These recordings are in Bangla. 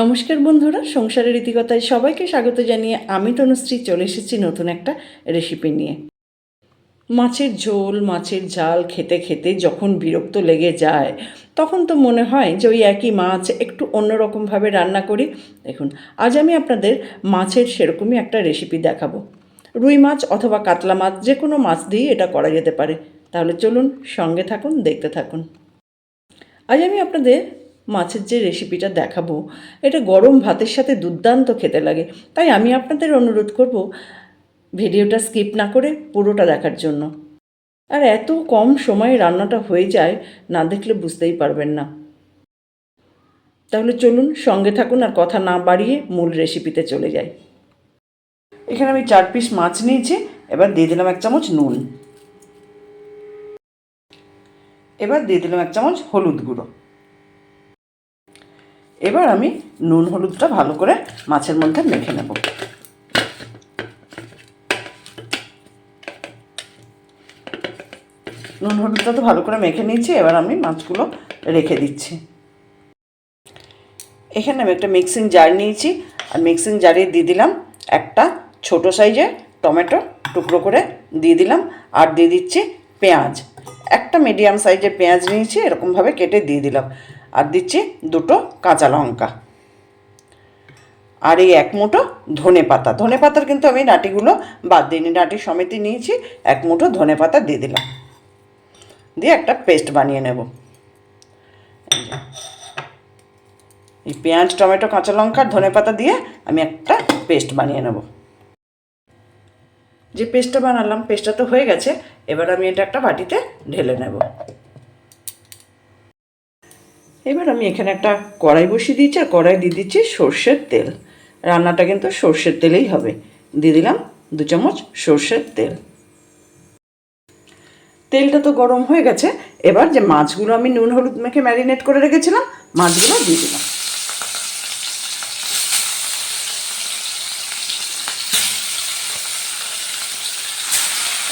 নমস্কার বন্ধুরা, সংসারের রীতিকথায় সবাইকে স্বাগত জানিয়ে আমি তনুশ্রী চলে এসেছি নতুন একটা রেসিপি নিয়ে। মাছের ঝোল, মাছের ঝাল খেতে খেতে যখন বিরক্ত লেগে যায়, তখন তো মনে হয় যে ওই একই মাছ একটু অন্যরকমভাবে রান্না করি। দেখুন, আজ আমি আপনাদের মাছের সেরকমই একটা রেসিপি দেখাবো। রুই মাছ অথবা কাতলা মাছ, যে কোনো মাছ দিয়েই এটা করা যেতে পারে। তাহলে চলুন সঙ্গে থাকুন, দেখতে থাকুন। আজ আমি আপনাদের মাছের যে রেসিপিটা দেখাবো, এটা গরম ভাতের সাথে দুর্দান্ত খেতে লাগে। তাই আমি আপনাদের অনুরোধ করব, ভিডিওটা স্কিপ না করে পুরোটা দেখার জন্য। আর এত কম সময়ে রান্নাটা হয়ে যায়, না দেখলে বুঝতেই পারবেন না। তাহলে চলুন সঙ্গে থাকুন আর কথা না বাড়িয়ে মূল রেসিপিতে চলে যাই। এখানে আমি চার পিস মাছ নিয়েছি, এবার দিয়ে দিলাম এক চামচ নুন। এবার দিয়ে দিলাম এক চামচ হলুদ গুঁড়ো। এবার আমি নুন হলুদটা ভালো করে মাছের মধ্যে মেখে নেব। নুন হলুদটা তো ভালো করে মেখে নিয়েছি, এবার আমি মাছগুলো রেখে দিচ্ছি। এখানে আমি একটা মিক্সিং জার নিয়েছি, আর মিক্সিং জারে দিয়ে দিলাম একটা ছোট সাইজের টমেটো টুকরো করে দিয়ে দিলাম, আর দিয়ে দিচ্ছি পেঁয়াজ। একটা মিডিয়াম সাইজের পেঁয়াজ নিয়েছি, এরকমভাবে কেটে দিয়ে দিলাম। আর দিচ্ছি দুটো কাঁচা লঙ্কা। আর এই এক মুঠো ধনে পাতা। ধনে পাতার কিন্তু আমি ডাঁটিগুলো বাদ দিইনি ডাঁটি সমেতই নিয়েছি, এক মুঠো ধনে পাতা দিয়ে দিলাম। দিয়ে একটা পেস্ট বানিয়ে নেব। এই পেঁয়াজ, টমেটো, কাঁচা লঙ্কা, ধনে পাতা দিয়ে আমি একটা পেস্ট বানিয়ে নেব। যে পেস্টটা বানালাম, পেস্টটা তো হয়ে গেছে, এবার আমি এটা একটা বাটিতে ঢেলে নেব। এবার আমি এখানে একটা কড়াই বসিয়ে দিয়েছি, আর কড়াই দিয়ে দিচ্ছি সর্ষের তেল। রান্নাটা কিন্তু সর্ষের তেলেই হবে। দিয়ে দিলাম দু চামচ সর্ষের তেল। তেলটা তো গরম হয়ে গেছে। এবার যে মাছগুলো আমি নুন হলুদ মেখে ম্যারিনেট করে রেখেছিলাম, মাছগুলো দিয়ে দিলাম।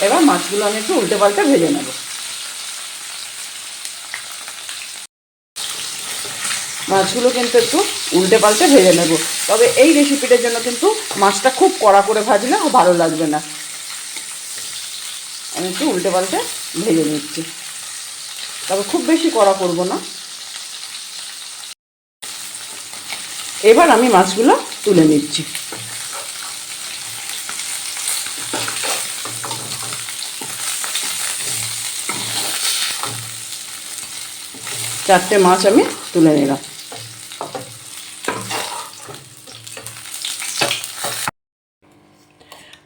এবার মাছগুলো আমি একটু উল্টে পাল্টে ভেজে নেব। মাছগুলো কিন্তু একটু উল্টে পাল্টে ভেজে নেব। তবে এই রেসিপিটার জন্য কিন্তু মাছটা খুব কড়া করে ভাজলে ভালো লাগবে না। আমি একটু উল্টে পাল্টে ভেজে নিচ্ছি। তবে খুব বেশি কড়া করব না। এবার আমি মাছগুলো তুলে নিচ্ছি। চারটে মাছ আমি তুলে নিলাম।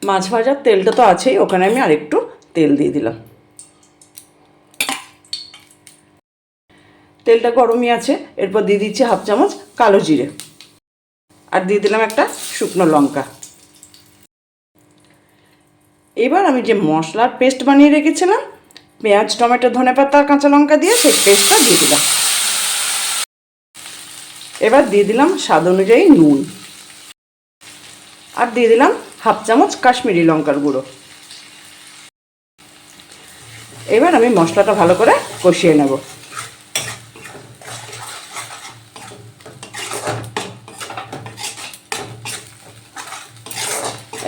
মাছ ভাজার তেলটা তো আছেই, ওখানে আমি আরেকটু তেল দিয়ে দিলাম। তেলটা গরমই আছে, এরপর দিয়ে দিচ্ছি হাফ চামচ কালো জিরে। আর দিয়ে দিলাম একটা শুকনো লঙ্কা। এবার আমি যে মশলার পেস্ট বানিয়ে রেখেছিলাম, পেঁয়াজ, টমেটো, ধনে পাতা, কাঁচা লঙ্কা দিয়ে সেই পেস্টটা দিয়ে দিলাম। এবার দিয়ে দিলাম স্বাদ অনুযায়ী নুন। আর দিয়ে দিলাম হাফ চামচ কাশ্মীরি লঙ্কার গুঁড়ো। এবার আমি মশলাটা ভালো করে কষিয়ে নেব।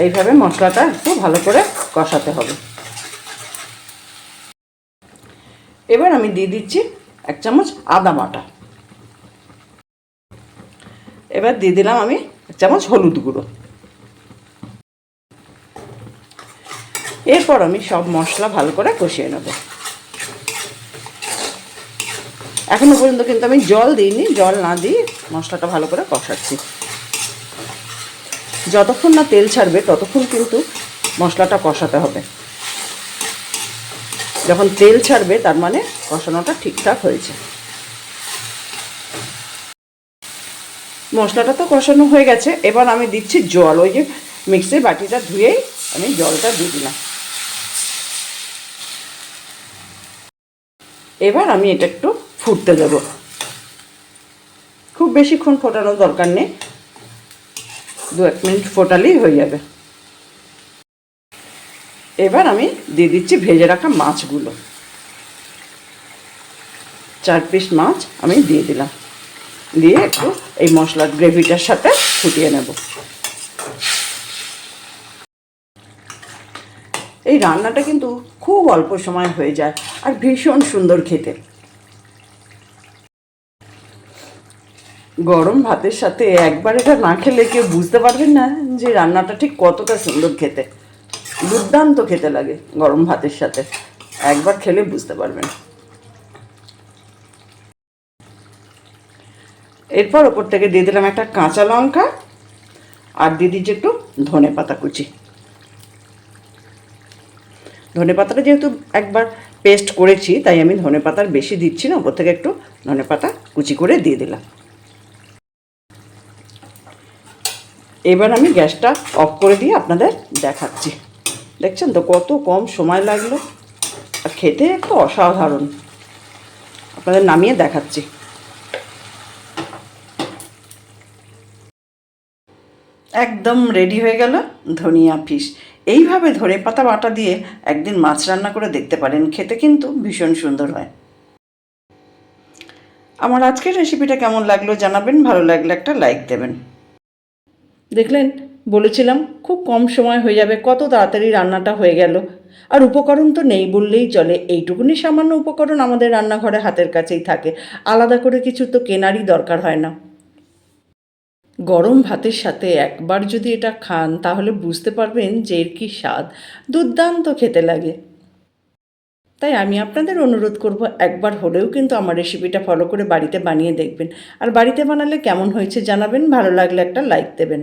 এইভাবে মশলাটা একটু ভালো করে কষাতে হবে। এবার আমি দিয়ে দিচ্ছি এক চামচ আদা বাটা। এবার দিয়ে দিলাম আমি এক চামচ হলুদ গুঁড়ো। এরপর আমি সব মশলা ভালো করে কষিয়ে নেব। এখনও পর্যন্ত কিন্তু আমি জল দিইনি, জল না দিয়ে মশলাটা ভালো করে কষাচ্ছি। যতক্ষণ না তেল ছাড়বে, ততক্ষণ কিন্তু মশলাটা কষাতে হবে। যখন তেল ছাড়বে, তার মানে কষানোটা ঠিকঠাক হয়েছে। মশলাটা তো কষানো হয়ে গেছে, এবার আমি দিচ্ছি জল। ওই যে মিক্সির বাটিটা ধুয়েই আমি জলটা দিয়ে দিলাম। এবার আমি এটা একটু ফুটতে দেব। খুব বেশিক্ষণ ফোটানোর দরকার নেই। দু এক মিনিট ফোটালেই হয়ে যাবে। এবার আমি দিয়ে দিচ্ছি ভেজে রাখা মাছগুলো। চার পিস মাছ আমি দিয়ে দিলাম। দিয়ে একটু এই মশলার গ্রেভিটার সাথে ফুটিয়ে নেব। এই রান্নাটা কিন্তু খুব অল্প সময় হয়ে যায় আর ভীষণ সুন্দর খেতে। গরম ভাতের সাথে একবার এটা না খেলে কেউ বুঝতে পারবেন না যে রান্নাটা ঠিক কতটা সুন্দর খেতে। দুর্দান্ত খেতে লাগে গরম ভাতের সাথে। একবার খেলে বুঝতে পারবেন। এরপর ওপর থেকে দিয়ে দিলাম একটা কাঁচা লঙ্কা আর দিয়ে দিচ্ছি একটু ধনে পাতা কুচি। ধনে পাতাটা যেহেতু একবার পেস্ট করেছি, তাই আমি ধনে পাতার বেশি দিচ্ছি না ওপর থেকে একটু ধনে পাতা কুচি করে দিয়ে দিলাম। এবার আমি গ্যাসটা অফ করে দিয়ে আপনাদের দেখাচ্ছি। দেখছেন তো কত কম সময় লাগল? আর খেতে একটু অসাধারণ। আপনাদের নামিয়ে দেখাচ্ছি। একদম রেডি হয়ে গেল ধনিয়া ফিশ এইভাবে ধরে পাতা বাটা দিয়ে একদিন মাছ রান্না করে দেখতে পারেন, খেতে কিন্তু ভীষণ সুন্দর হয়। আমার আজকের রেসিপিটা কেমন লাগল জানাবেন, ভালো লাগলে একটা লাইক দেবেন। দেখলেন, বলেছিলাম খুব কম সময় হয়ে যাবে, কত তাড়াতাড়ি রান্নাটা হয়ে গেল। আর উপকরণ তো নেই বললেই চলে, এইটুকুনি সামান্য উপকরণ আমাদের রান্নাঘরে হাতের কাছেই থাকে, আলাদা করে কিছু তো কেনারই দরকার হয় না। গরম ভাতের সাথে একবার যদি এটা খান, তাহলে বুঝতে পারবেন যে এর কি স্বাদ। দুর্দান্ত খেতে লাগে। তাই আমি আপনাদের অনুরোধ করব, একবার হলেও কিন্তু আমার রেসিপিটা ফলো করে বাড়িতে বানিয়ে দেখবেন। আর বাড়িতে বানালে কেমন হয়েছে জানাবেন, ভালো লাগলে একটা লাইক দেবেন।